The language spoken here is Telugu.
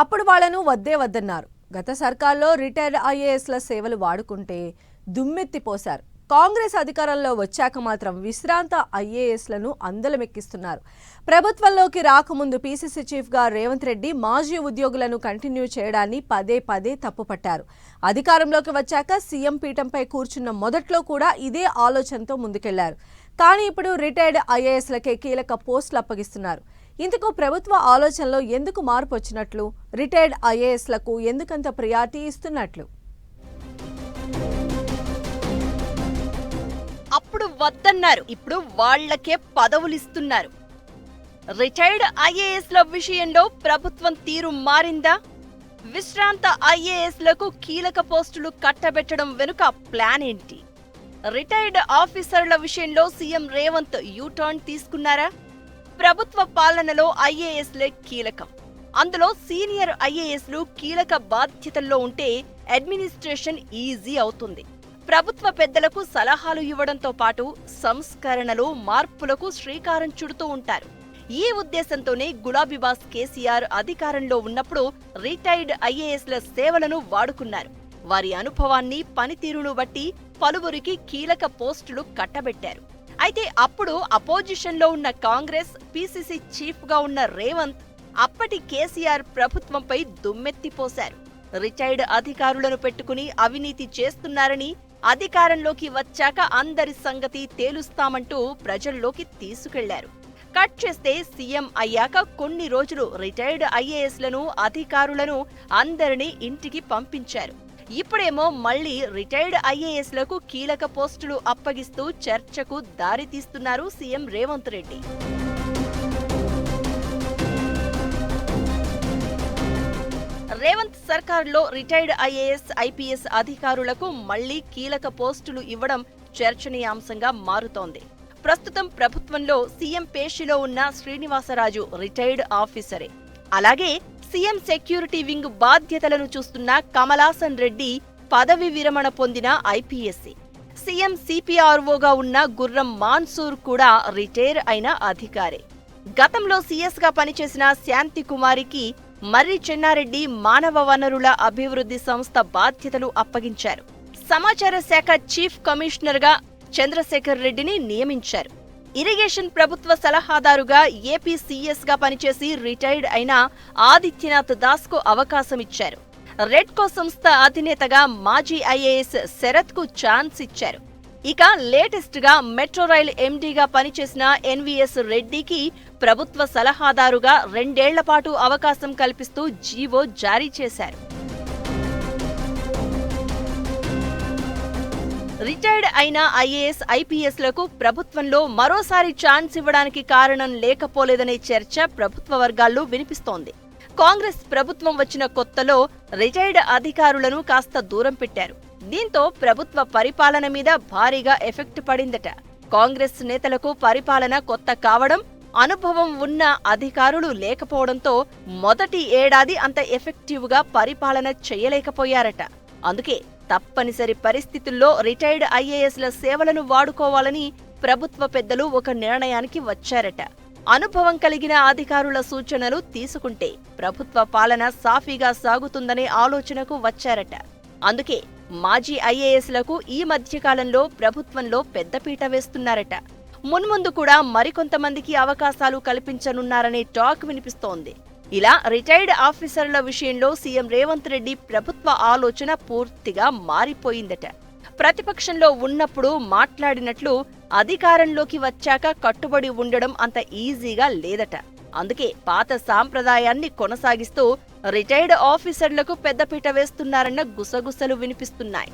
అప్పుడు వాళ్ళను వద్దే వద్దన్నారు. గత సర్కార్లో రిటైర్డ్ ఐఏఎస్ల సేవలు వాడుకుంటే దుమ్మెత్తిపోశారు కాంగ్రెస్ అధికారంలో వచ్చాక మాత్రం విశ్రాంత ఐఏఎస్లను అందలమెక్కిస్తున్నారు. ప్రభుత్వంలోకి రాకముందు పీసీసీ చీఫ్గా రేవంత్ రెడ్డి మాజీ ఉద్యోగులను కంటిన్యూ చేయడాన్ని పదే పదే తప్పుపట్టారు. అధికారంలోకి వచ్చాక సీఎం పీఠంపై కూర్చున్న మొదట్లో కూడా ఇదే ఆలోచనతో ముందుకెళ్ళారు. కానీ ఇప్పుడు రిటైర్డ్ ఐఏఎస్లకే కీలక పోస్టులు అప్పగిస్తున్నారు. ఇందుకు ప్రభుత్వ ఆలోచనలో ఎందుకు మార్పు వచ్చినట్లు? రిటైర్డ్ ఐఏఎస్లకు ఎందుకంత ప్రియారిటీ ఇస్తున్నట్లు? అప్పుడు వద్దన్నారు. ఇప్పుడు వాళ్ళకే పదవులిస్తున్నారు. రిటైర్డ్ ఐఏఎస్ల విషయంలో ప్రభుత్వం తీరు మారిందా? విశ్రాంత ఐఏఎస్లకు కీలక పోస్టులు కట్టబెట్టడం వెనుక ప్లాన్ ఏంటి? రిటైర్డ్ ఆఫీసర్ల విషయంలో సీఎం రేవంత్ యూటర్న్ తీసుకున్నారా? ప్రభుత్వ పాలనలో ఐఏఎస్లే కీలకం. అందులో సీనియర్ ఐఏఎస్లు కీలక బాధ్యతల్లో ఉంటే అడ్మినిస్ట్రేషన్ ఈజీ అవుతుంది. ప్రభుత్వ పెద్దలకు సలహాలు ఇవ్వడంతో పాటు సంస్కరణలు మార్పులకు శ్రీకారం చుడుతూ ఉంటారు. ఈ ఉద్దేశంతోనే గులాబీబాస్ కేసీఆర్ అధికారంలో ఉన్నప్పుడు రిటైర్డ్ ఐఏఎస్ల సేవలను వాడుకున్నారు. వారి అనుభవాన్ని పనితీరును బట్టి పలువురికి కీలక పోస్టులు కట్టబెట్టారు. అయితే అప్పుడు అపోజిషన్లో ఉన్న కాంగ్రెస్ పీసీసీ చీఫ్గా ఉన్న రేవంత్ అప్పటి కేసీఆర్ ప్రభుత్వంపై దుమ్మెత్తిపోశారు. రిటైర్డ్ అధికారులను పెట్టుకుని అవినీతి చేస్తున్నారని అధికారంలోకి వచ్చాక అందరి సంగతి తేలుస్తామంటూ ప్రజల్లోకి తీసుకెళ్ళారు. కట్ చేస్తే సీఎం అయ్యాక కొన్ని రోజులు రిటైర్డ్ ఐఏఎస్లను అధికారులను అందరినీ ఇంటికి పంపించారు. ఇప్పుడేమో మళ్ళీ రిటైర్డ్ ఐఏఎస్లకు కీలక పోస్టులు అప్పగిస్తూ చర్చకు దారితీస్తున్నారు సీఎం రేవంత్ రెడ్డి. రేవంత్ సర్కార్లో రిటైర్డ్ ఐఏఎస్ ఐపీఎస్ అధికారులకు మళ్ళీ కీలక పోస్టులు ఇవ్వడం చర్చనీయాంశంగా మారుతోంది. ప్రస్తుతం ప్రభుత్వంలో సీఎం పేషిలో ఉన్న శ్రీనివాసరాజు రిటైర్డ్ ఆఫీసరే. అలాగే సీఎం సెక్యూరిటీ వింగ్ బాధ్యతలను చూస్తున్న కమలాసన్ రెడ్డి పదవి విరమణ పొందిన ఐపీఎస్సీ. సీఎం సిపిఆర్ఓగా ఉన్న గుర్రం మాన్సూర్ కూడా రిటైర్ అయిన అధికారే. గతంలో సీఎస్గా పనిచేసిన శాంతి కుమారికి మర్రి చెన్నారెడ్డి మానవ వనరుల అభివృద్ధి సంస్థ బాధ్యతలు అప్పగించారు. సమాచార శాఖ చీఫ్ కమిషనర్గా చంద్రశేఖర్ రెడ్డిని నియమించారు. ఇరిగేషన్ ప్రభుత్వ సలహాదారుగా ఏపీ గా పనిచేసి రిటైర్డ్ అయిన ఆదిత్యనాథ్ దాస్కు అవకాశం ఇచ్చారు. రెడ్కో సంస్థ అధినేతగా మాజీ ఐఏఎస్ శరత్కు ఛాన్స్ ఇచ్చారు. ఇక లేటెస్ట్గా మెట్రో రైల్ ఎండీగా పనిచేసిన ఎన్వీఎస్ రెడ్డికి ప్రభుత్వ సలహాదారుగా రెండేళ్ళ పాటు అవకాశం కల్పిస్తూ జీవో జారీ చేశారు. రిటైర్డ్ అయిన ఐఏఎస్ ఐపీఎస్లకు ప్రభుత్వంలో మరోసారి ఛాన్స్ ఇవ్వడానికి కారణం లేకపోలేదనే చర్చ ప్రభుత్వ వర్గాల్లో వినిపిస్తోంది. కాంగ్రెస్ ప్రభుత్వం వచ్చిన కొత్తలో రిటైర్డ్ అధికారులను కాస్త దూరం పెట్టారు. దీంతో ప్రభుత్వ పరిపాలన మీద భారీగా ఎఫెక్ట్ పడిందట. కాంగ్రెస్ నేతలకు పరిపాలన కొత్త కావడం అనుభవం ఉన్న అధికారులు లేకపోవడంతో మొదటి ఏడాది అంత ఎఫెక్టివ్గా పరిపాలన చేయలేకపోయారట. అందుకే తప్పనిసరి పరిస్థితుల్లో రిటైర్డ్ ఐఏఎస్ల సేవలను వాడుకోవాలని ప్రభుత్వ పెద్దలు ఒక నిర్ణయానికి వచ్చారట. అనుభవం కలిగిన అధికారుల సూచనలు తీసుకుంటే ప్రభుత్వ పాలన సాఫీగా సాగుతుందనే ఆలోచనకు వచ్చారట. అందుకే మాజీ ఐఏఎస్లకు ఈ మధ్యకాలంలో ప్రభుత్వంలో పెద్దపీట వేస్తున్నారట. మున్ముందు కూడా మరికొంతమందికి అవకాశాలు కల్పించనున్నారనే టాక్ వినిపిస్తోంది. ఇలా రిటైర్డ్ ఆఫీసర్ల విషయంలో సీఎం రేవంత్ రెడ్డి ప్రభుత్వ ఆలోచన పూర్తిగా మారిపోయిందట. ప్రతిపక్షంలో ఉన్నప్పుడు మాట్లాడినట్లు అధికారంలోకి వచ్చాక కట్టుబడి ఉండడం అంత ఈజీగా లేదట. అందుకే పాత సాంప్రదాయాన్ని కొనసాగిస్తూ రిటైర్డ్ ఆఫీసర్లకు పెద్దపీట వేస్తున్నారన్న గుసగుసలు వినిపిస్తున్నాయి.